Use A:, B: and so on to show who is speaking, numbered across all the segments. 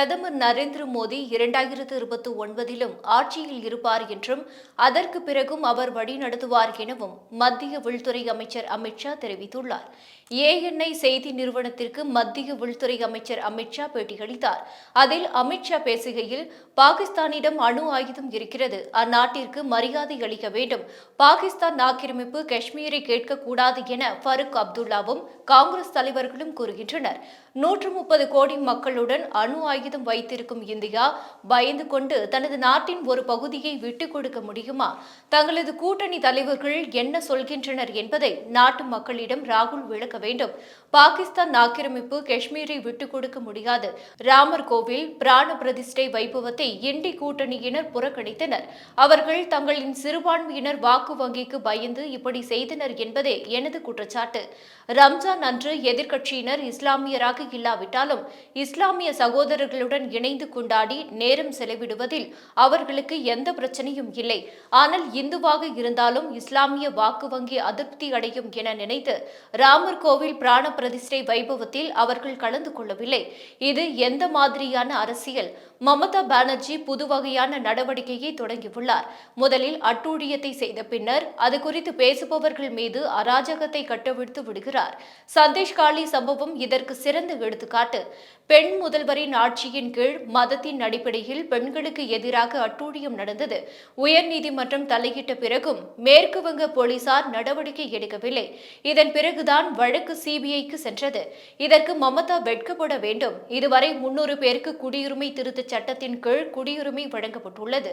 A: பிரதமர் நரேந்திர மோடி இரண்டாயிரத்து இருபத்தி ஒன்பதிலும் ஆட்சியில் இருப்பார் என்றும் அதற்கு பிறகும் அவர் வழிநடத்துவார் எனவும் மத்திய உள்துறை அமைச்சர் அமித்ஷா தெரிவித்துள்ளார். ஏஎன்ஐ செய்தி நிறுவனத்திற்கு மத்திய உள்துறை அமைச்சர் அமித்ஷா பேட்டியளித்தார். அதில் அமித்ஷா பேசுகையில் பாகிஸ்தானிடம் அணு ஆயுதம் இருக்கிறது அந்நாட்டிற்கு மரியாதை அளிக்க வேண்டும் பாகிஸ்தான் ஆக்கிரமிப்பு காஷ்மீரை கேட்கக்கூடாது என ஃபருக் அப்துல்லாவும் காங்கிரஸ் தலைவர்களும் கூறுகின்றனர். நூற்று முப்பது கோடி மக்களுடன் அணு ஆயுதம் வைத்திருக்கும் இந்தியா பயந்து கொண்டு தனது நாட்டின் ஒரு பகுதியை விட்டுக் கொடுக்க முடியுமா? தங்களது கூட்டணி தலைவர்கள் என்ன சொல்கின்றனர் என்பதை நாட்டு மக்களிடம் ராகுல் விளக்க வேண்டும். பாகிஸ்தான் ஆக்கிரமிப்பு காஷ்மீரை விட்டுக் கொடுக்க முடியாது. ராமர் கோவில் பிராண பிரதிஷ்டை வைபவத்தை இண்டி கூட்டணியினர் புறக்கணித்தனர். அவர்கள் தங்களின் சிறுபான்மையினர் வாக்கு வங்கிக்கு பயந்து இப்படி செய்தனர் என்பதே எனது குற்றச்சாட்டு. ரம்ஜான் அன்று எதிர்க்கட்சியினர் இஸ்லாமியராக இல்லாவிட்டாலும் இஸ்லாமிய சகோதரர்கள் அவர்களுடன் இணைந்து கொண்டாடி நேரம் செலவிடுவதில் அவர்களுக்கு எந்த பிரச்சனையும் இல்லை. ஆனால் இந்துவாக இருந்தாலும் இஸ்லாமிய வாக்கு வங்கி அதிருப்தி அடையும் என நினைத்து ராமர் கோவில் பிராண பிரதிஷ்டை வைபவத்தில் அவர்கள் கலந்து கொள்ளவில்லை. இது எந்த மாதிரியான அரசியல்? மமதா பானர்ஜி புது வகையான நடவடிக்கையை தொடங்கியுள்ளார். முதலில் அட்டூழியத்தை செய்த பின்னர் அது குறித்து பேசுபவர்கள் மீது அராஜகத்தை கட்டவிழ்த்து விடுகிறார். சந்தேஷ் காளி சம்பவம் இதற்கு சிறந்த எடுத்துக்காட்டு. பெண் முதல்வரின் ஆட்சி ஆட்சியின் கீழ் மதத்தின் அடிப்படையில் பெண்களுக்கு எதிராக அட்டூழியம் நடந்தது. உயர்நீதிமன்றம் தலையிட்ட பிறகும் மேற்கு வங்க போலீசார் நடவடிக்கை எடுக்கவில்லை. இதன் பிறகுதான் வழக்கு சிபிஐக்கு சென்றது. இதற்கு மமதா வெட்கப்பட வேண்டும். இதுவரை முன்னூறு பேருக்கு குடியுரிமை திருத்தச் சட்டத்தின் கீழ் குடியுரிமை வழங்கப்பட்டுள்ளது.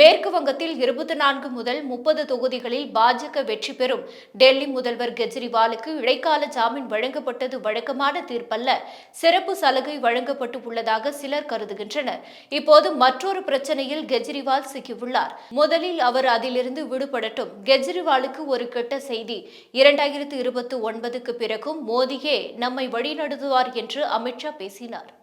A: மேற்கு வங்கத்தில் இருபத்தி நான்கு முதல் முப்பது தொகுதிகளில் பாஜக வெற்றி பெறும். டெல்லி முதல்வர் கெஜ்ரிவாலுக்கு இடைக்கால ஜாமீன் வழங்கப்பட்டது வழக்கமான தீர்ப்பல்ல. சிறப்பு சலுகை வழங்கப்பட்டு உள்ளதாக சிலர் கருதுகின்றனர். இப்போது மற்றொரு பிரச்சனையில் கெஜ்ரிவால் சிக்கியுள்ளார். முதலில் அவர் அதிலிருந்து விடுபடட்டும். கெஜ்ரிவாலுக்கு ஒரு கெட்ட செய்தி. இரண்டாயிரத்து இருபத்தி ஒன்பதுக்கு பிறகும் மோடியே நம்மை வழிநடத்துவார் என்று அமித்ஷா பேசினார்.